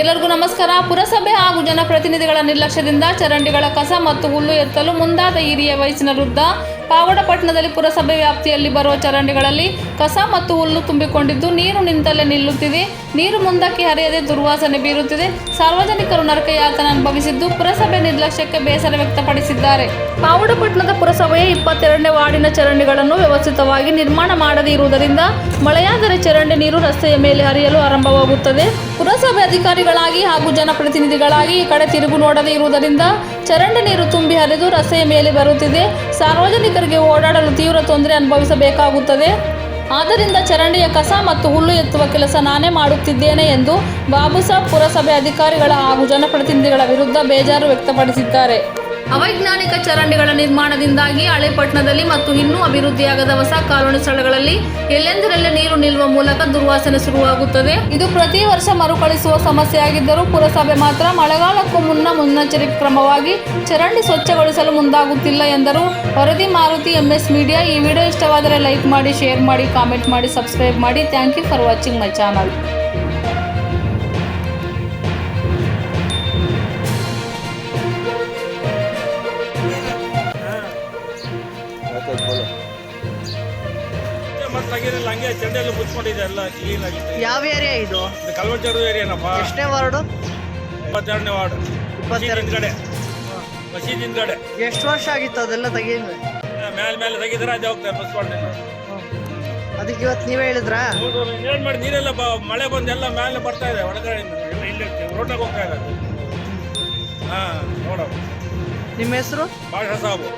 ಎಲ್ಲರಿಗೂ ನಮಸ್ಕಾರ. ಪುರಸಭೆ ಹಾಗೂ ಜನಪ್ರತಿನಿಧಿಗಳ ನಿರ್ಲಕ್ಷ್ಯದಿಂದ ಚರಂಡಿಗಳ ಕಸ ಮತ್ತು ಹುಲ್ಲು ಎತ್ತಲು ಮುಂದಾದ ಹಿರಿಯ ವಯಸ್ಸಿನ ವೃದ್ಧ ಪಾವಡಪಟ್ಟಣದಲ್ಲಿ ಪುರಸಭೆ ವ್ಯಾಪ್ತಿಯಲ್ಲಿ ಬರುವ ಚರಂಡಿಗಳಲ್ಲಿ ಕಸ ಮತ್ತು ಹುಲ್ಲು ತುಂಬಿಕೊಂಡಿದ್ದು, ನೀರು ನಿಂತಲ್ಲೇ ನಿಲ್ಲುತ್ತಿದೆ. ನೀರು ಮುಂದಕ್ಕೆ ಹರಿಯದೆ ದುರ್ವಾಸನೆ ಬೀರುತ್ತಿದೆ. ಸಾರ್ವಜನಿಕರು ನರಕಯಾತನ ಅನುಭವಿಸಿದ್ದು, ಪುರಸಭೆ ನಿರ್ಲಕ್ಷ್ಯಕ್ಕೆ ಬೇಸರ ವ್ಯಕ್ತಪಡಿಸಿದ್ದಾರೆ. ಪಾವಡಪಟ್ಟಣದ ಪುರಸಭೆಯ ಇಪ್ಪತ್ತೆರಡನೇ ವಾರ್ಡಿನ ಚರಂಡಿಗಳನ್ನು ವ್ಯವಸ್ಥಿತವಾಗಿ ನಿರ್ಮಾಣ ಮಾಡದೇ ಇರುವುದರಿಂದ ಮಳೆಯಾದರೆ ಚರಂಡಿ ನೀರು ರಸ್ತೆಯ ಮೇಲೆ ಹರಿಯಲು ಆರಂಭವಾಗುತ್ತದೆ. ಪುರಸಭೆ ಅಧಿಕಾರಿಗಳಾಗಿ ಹಾಗೂ ಜನಪ್ರತಿನಿಧಿಗಳಾಗಿ ಈ ಕಡೆ ತಿರುಗು ನೋಡದೇ ಇರುವುದರಿಂದ ಚರಂಡಿ ನೀರು ತುಂಬಿ ಹರಿದು ರಸ್ತೆಯ ಮೇಲೆ ಬರುತ್ತಿದೆ. ಸಾರ್ವಜನಿಕರಿಗೆ ಓಡಾಡಲು ತೀವ್ರ ತೊಂದರೆ ಅನುಭವಿಸಬೇಕಾಗುತ್ತದೆ. ಆದ್ದರಿಂದ ಚರಂಡಿಯ ಕಸ ಮತ್ತು ಹುಲ್ಲು ಎತ್ತುವ ಕೆಲಸ ನಾನೇ ಮಾಡುತ್ತಿದ್ದೇನೆ ಎಂದು ಬಾಬುಸಾಬ್ ಪುರಸಭೆ ಅಧಿಕಾರಿಗಳ ಹಾಗೂ ಜನಪ್ರತಿನಿಧಿಗಳ ವಿರುದ್ಧ ಬೇಜಾರು ವ್ಯಕ್ತಪಡಿಸಿದ್ದಾರೆ. ಅವೈಜ್ಞಾನಿಕ ಚರಂಡಿಗಳ ನಿರ್ಮಾಣದಿಂದಾಗಿ ಹಳೆಪಟ್ಟಣದಲ್ಲಿ ಮತ್ತು ಇನ್ನೂ ಅಭಿವೃದ್ಧಿಯಾಗದ ಹೊಸ ಕಾಲೋನಿ ಸ್ಥಳಗಳಲ್ಲಿ ಎಲ್ಲೆಂದರಲ್ಲೇ ನೀರು ನಿಲ್ಲುವ ಮೂಲಕ ದುರ್ವಾಸನೆ ಶುರುವಾಗುತ್ತದೆ. ಇದು ಪ್ರತಿ ವರ್ಷ ಮರುಕಳಿಸುವ ಸಮಸ್ಯೆಯಾಗಿದ್ದರೂ ಪುರಸಭೆ ಮಾತ್ರ ಮಳೆಗಾಲಕ್ಕೂ ಮುನ್ನ ಮುನ್ನೆಚ್ಚರಿಕೆ ಕ್ರಮವಾಗಿ ಚರಂಡಿ ಸ್ವಚ್ಛಗೊಳಿಸಲು ಮುಂದಾಗುತ್ತಿಲ್ಲ ಎಂದರು. ವರದಿ ಮಾರುತಿ ಎಂಎಸ್ ಮೀಡಿಯಾ. ಈ ವಿಡಿಯೋ ಇಷ್ಟವಾದರೆ ಲೈಕ್ ಮಾಡಿ, ಶೇರ್ ಮಾಡಿ, ಕಾಮೆಂಟ್ ಮಾಡಿ, ಸಬ್ಸ್ಕ್ರೈಬ್ ಮಾಡಿ. Thank you for watching my channel. ಹಂಗೆ ಚಂಡೆಲ್ಲ ಮುಚ್ಕೊಂಡಿದೆ ಎಲ್ಲ ಕ್ಲೀನ್ ಆಗಿದೆ. ಯಾವ ಏರಿಯಾ ಇದು? ಕಲ್ವಚರು ಏರಿಯಾನಪ್ಪ. ಎಷ್ಟನೇ ವಾರ್ಡು? ಇಪ್ಪತ್ತೆರಡನೇ ವಾರ್ಡ್. ಮಸೀದ್ ಹಿಂದ್ಗಡೆ. ಮಸೀದ್ ಹಿಂದ್ಗಡೆ. ಎಷ್ಟು ವರ್ಷ ಆಗಿತ್ತು ಅದೆಲ್ಲ ತೆಗೀನಿ ಮೇಲೆ ಮೇಲೆ ತೆಗಿದ್ರೆ ಅದೇ ಹೋಗ್ತಾರೆ ಮುಚ್ಕೊಂಡಿಲ್ಲ ಅದಕ್ಕೆ ಇವತ್ತು ನೀವೇ ಹೇಳಿದ್ರಾ? ಏನು ಮಾಡಿ ನೀರೆಲ್ಲ ಬ- ಮಳೆ ಬಂದು ಎಲ್ಲ ಮೇಲೆ ಬರ್ತಾ ಇದೆ ಒಳಗಡೆ ಎಲ್ಲ ಇಲ್ಲೇ ರೋಟಾಗ ಹೋಗ್ತಾ ಇದೆ ಹಾ ನೋಡೋ ನಿಮ್ಮ ಹೆಸರು? ಬಾಷಾ ಸಾಬು.